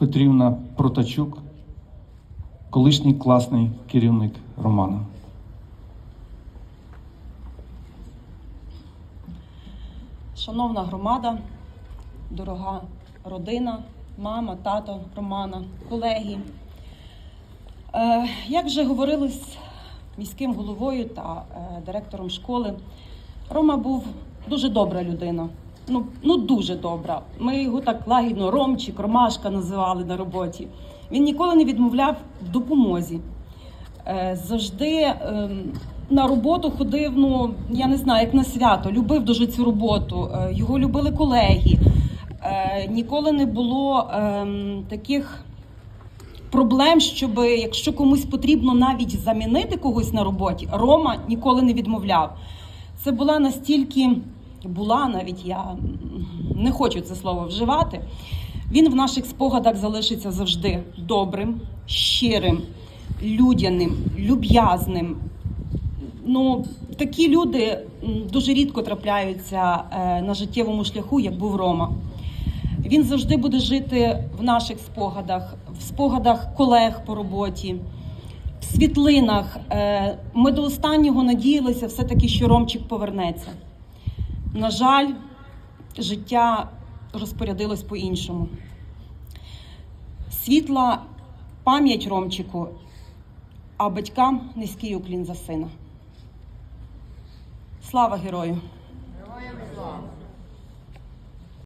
Петрівна Протачук, колишній класний керівник Романа. Шановна громада, дорога родина, мама, тато Романа, колеги. Е, як вже говорили з міським головою та е, директором школи, Рома був дуже добра людина. Ну, ну дуже добра. Ми його так лагідно Ромчик, Ромашка називали на роботі. Він ніколи не відмовляв в допомозі. Е, завжди ем, на роботу ходив, ну я не знаю, як на свято, любив дуже цю роботу. Е, Його любили колеги. Е, Ніколи не було ем, таких проблем, щоб якщо комусь потрібно навіть замінити когось на роботі, Рома ніколи не відмовляв. Це була настільки, була навіть я не хочу це слово вживати. Він в наших спогадах залишиться завжди добрим, щирим, людяним, люб'язним. Ну, такі люди дуже рідко трапляються е, на життєвому шляху, як був Рома. Він завжди буде жити в наших спогадах, в спогадах колег по роботі, в світлинах. Е, Ми до останнього надіялися все-таки, що Ромчик повернеться. На жаль, життя розпорядилось по-іншому. Світла пам'ять Ромчику, а батькам низький уклін за сина. Слава герою!